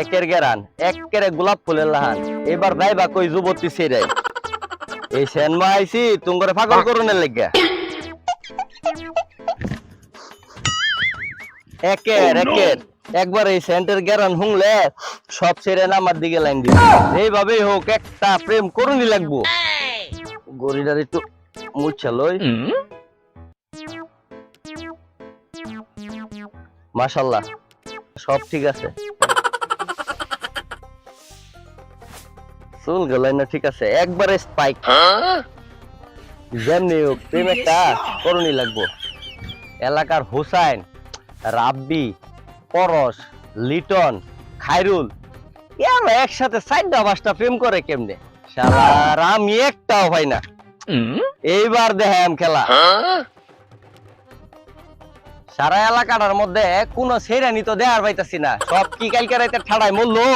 একের গেরান একের গোলাপ ফুলের লাহান। এবার যাইবা কই যুবতী ছেড়ে এই সেন মা আইছি তুঙ্গরে পাগল করুনের লেগে একের একের। একবার এই সেন্টের গেরান হুংলে সব ছেড়ে নামার দিকে লাইন দিবে। এইভাবেই হোক একটা প্রেম করুনি লাগবো। গরিটার একটু মুচ্ছা লই। মাশাল্লাহ সব ঠিক আছে। চুল গলাই না ঠিক আছে একবারে স্পাইক যেমনি হোক প্রেম একটা করণী লাগবো। এলাকার হুসাইন রাব্বি পরশ লিটন খাইরুল এরা একসাথে চারটা পাঁচটা প্রেম করে কেমনে? শালার আমি একটাও হয় না। এইবার দেখাম খেলা। সারা এলাকাটার মধ্যে কোন সেরানি তো দেয়ার পাইতাছি না। সব কি কালকে রাইতে ঠাড়াই মরলো?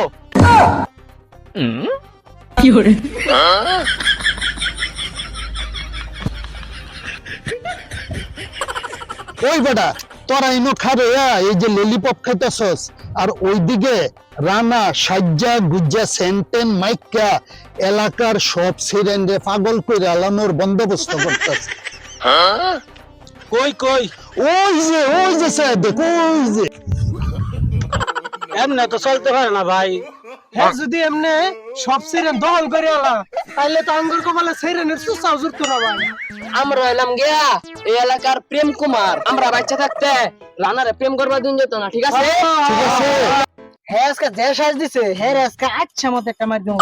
ওই বেটা তোরা ইনো খাবে এই যে ললিপপ খাইতেছস আর ওইদিকে রানা সাজ্জা গুজ্জা সেন্টেন মাইকা এলাকার সব সিরেন্ডে পাগল করে আলানোর বন্দোবস্ত করতেছে। কই কই? ওই যে ওই যে স্যার দেখ ওই যে। এমনে তো চলতে পারে না ভাই। হ্যাঁ যদি এমনে সব সিরেন দখল করে আলা তাইলে তো আঙ্গুর কপালে সিরেনের সুসাও জুড়তো না ভাই। আমরা এলাম গিয়া এই এলাকার প্রেম কুমার। আমরা বাচ্চা থাকতে রানারে প্রেম করবার দিন যেত না ঠিক আছে? ঠিক আছে। হ্যাঁ আজকে যে সাজ দিছে হ্যাঁ আজকে আচ্ছা মতো একটা মার দেবো।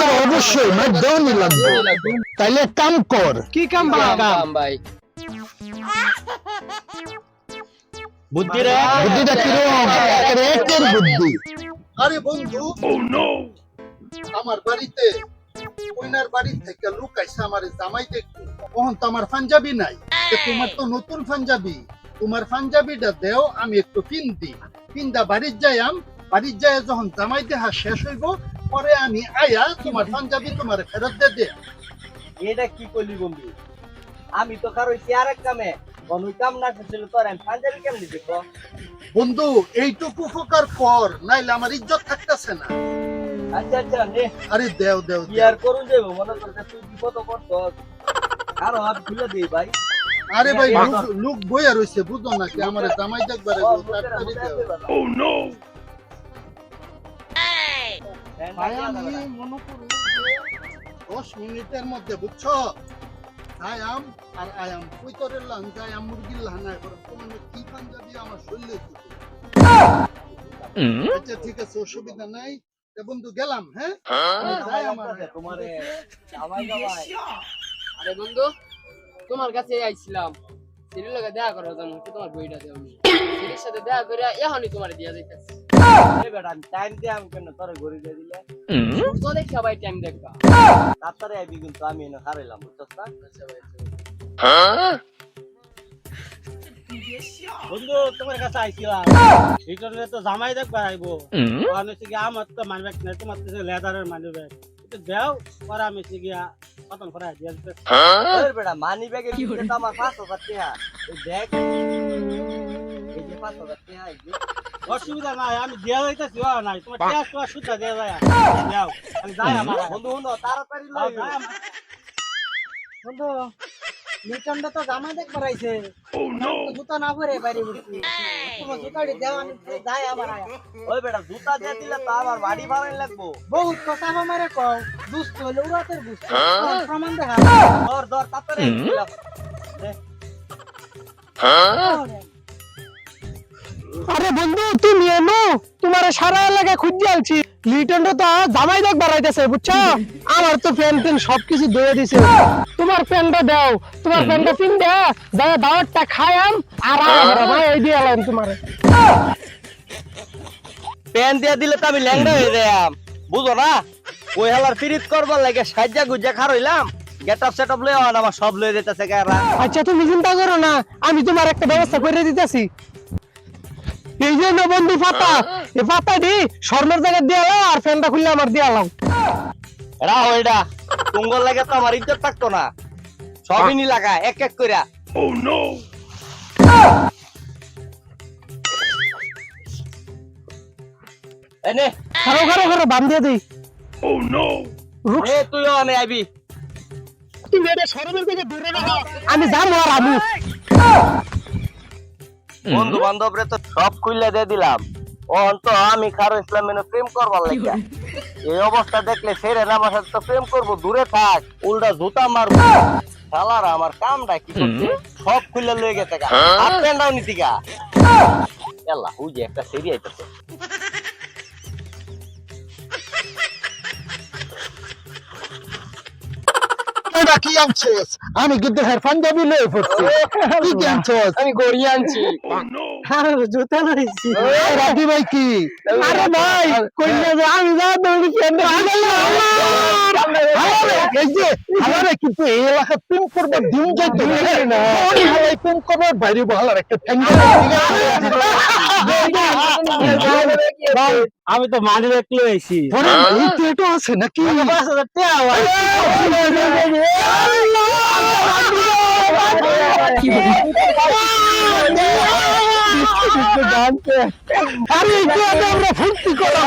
তোর অবশ্যই মার দেওয়ানি লাগবে। তাইলে কাম কর। কি কাম ভাই? বুদ্ধি রে বুদ্ধিটা কিরম? একের বুদ্ধি। আরে বন্ধু। আমার বাড়িতে কইনার বাড়ি থেকে লোক আইসা আমার জামাই দেখতো তখন তো আমার পাঞ্জাবি নাই। তোমার তো নতুন পাঞ্জাবি। তোমার পাঞ্জাবিটা দেও আমি একটু দিই পিন্দা বাড়ির যাইয়াম। বাড়ির যাই যখন জামাই দেহা শেষ হইব পরে আমি আয়া তোমার পাঞ্জাবি তোমার ফেরত দে দে এটা কি করলি বন্ধু? আমি তো কারও চেয়ার এক কামে কোন কাম না ছিল তোর আমি পাঞ্জাবি কেমনি দিব বন্ধু এইটুকু উপকার কর নাইলে আমার ইজ্জত থাকতেছে না। আচ্ছা আচ্ছা নে। আরে দেও দেও কি আর করুন মনে করতে তুই বিপদ কারও। হাত খুলে দিই ভাই। আরে ভাই লোক লোক বইয়া রইছে বুঝো না কি আমার জামাই দেখবারে ও, গো, তাড়াতাড়ি। না। ভাই আমি মনে করি যে দশ মিনিটের মধ্যে বুঝছ? আয়াম আর আয়াম কইতরের লান আয়াম মুরগির করে তোমার কি পাঞ্জাবি আমার শরীরে আচ্ছা ঠিক আছে অসুবিধা নাই। বন্ধু গেলাম হ্যাঁ? যাই আমার। তোমারে জামাই আরে বন্ধু তোমার কাছে আইছিলাম। সিরির লগে দেখা করার জন্য তোমার বইটা দেও সিরির সাথে দেখা করে এখনই তোমার দিয়া যাইতাছে। টাইম দিয়ে আমি কেন তোরে ঘড়ি দিয়ে দিলে। সূর্য দেখে সবাই টাইম দেখবা তাড়াতাড়ি আইবি কিন্তু আমি এনে হারাইলাম বুঝছস না? বন্ধু তোমার কাছে আইছিলাম। জন্য তো জামাই দেখবার আইবো। আমি হচ্ছে গিয়া আমার তো মানবে না তোমার তো লেদারের মানবে দেও পরে আমি হচ্ছে গিয়া কতন করে দিয়ে দিতে বেটা মানি ব্যাগে ভিতরে তো আমার 500 টাকা। দেখ। অসুবিধা নাই আমি দেওয়া যাইতেছি নাই। তোমার টেস্ট তোমার সুদ্ধা দেওয়া যায় দেও আমি যাই আমার। বন্ধু বন্ধু তাড়াতাড়ি বন্ধু মিটনটা তো জামাই দেখবার আইছে জুতা না পরে বাইরে বসছি। তোমার জুতাটি দেওয়া যায় আমার আয়া। ওই বেটা জুতা দিয়ে দিলে তো আমার বাড়ি ভাড়াই লাগবো। বহুত কথা আমারে কও দুষ্ট হলে উড়াতের দুষ্ট। প্রমাণ দেখা। ধর ধর তাড়াতাড়ি। দিলাম আরে বন্ধু তুমি এনো তোমার সারা এলাকা খুঁজে আলছি লিটনটা তো জামাই দেখ বাড়াইতেছে বুঝছ? আমার তো প্যান ট্যান সবকিছু ধুয়ে দিছে। তোমার প্যানটা দাও তোমার প্যানটা পিন দে যা দাওয়াতটা খায়াম আর আর ভাই এই দিয়ে এলাম তোমার। প্যান দিয়ে দিলে তো আমি ল্যাংড়া হয়ে যাইম বুঝো না? ওই হালার পিরিত করবার লাগে সাজ্জা গুজ্জা খার হইলাম গেট আপ সেট লয়ে আমার সব লয়ে যেতেছে গায়রা আচ্ছা তুমি চিন্তা করো না আমি তোমার একটা ব্যবস্থা করে দিতেছি। এই জন্য বন্ধু পাতা দি স্বর্ণের জায়গায় দিয়ে এলাম আর ফ্যানটা খুললে আমার দিয়ে রাহো এটা। তুঙ্গল লাগে তো আমার ইজ্জত থাকতো না। সবই নি লাগা এক এক কইরা। এনে খারো খারো খারো বান দিয়ে দিই এ আনে আইবি। তুমি এটা সরবের থেকে দূরে রাখো। আমি যাব আর আমু। বন্ধু বান্ধব রে তো সব খুইলা দিয়ে দিলাম। ওহন তো আমি খারো ইসলাম মেনে প্রেম করবার লাগিয়া। এই অবস্থা দেখলে সেরে না আমার সাথে তো প্রেম করব দূরে থাক। উল্টা জুতা মারবো। শালারা আমার কামটা কি করছে? সব খুলে লয়ে গেছে গা। গা। এলা ওই যে একটা সেরি আইতেছে। কি আনছস? আমি হ্যাঁ পাঞ্জাবি লয়ে পড়ছি। কি কি আমি গড়ি আনছি। আরে জুতা লইছি এই ভাই কি আরে ভাই কইনা যে আমি যা দৌড়ি ফ্রেন্ড এই যে আমারে কিন্তু এই এলাকা প্রেম করবার দিন যাইতো না ওই হালাই বাইরে বহালার একটা আমি তো মানি এটা আছে নাকি তো আমরা ফুর্তি করা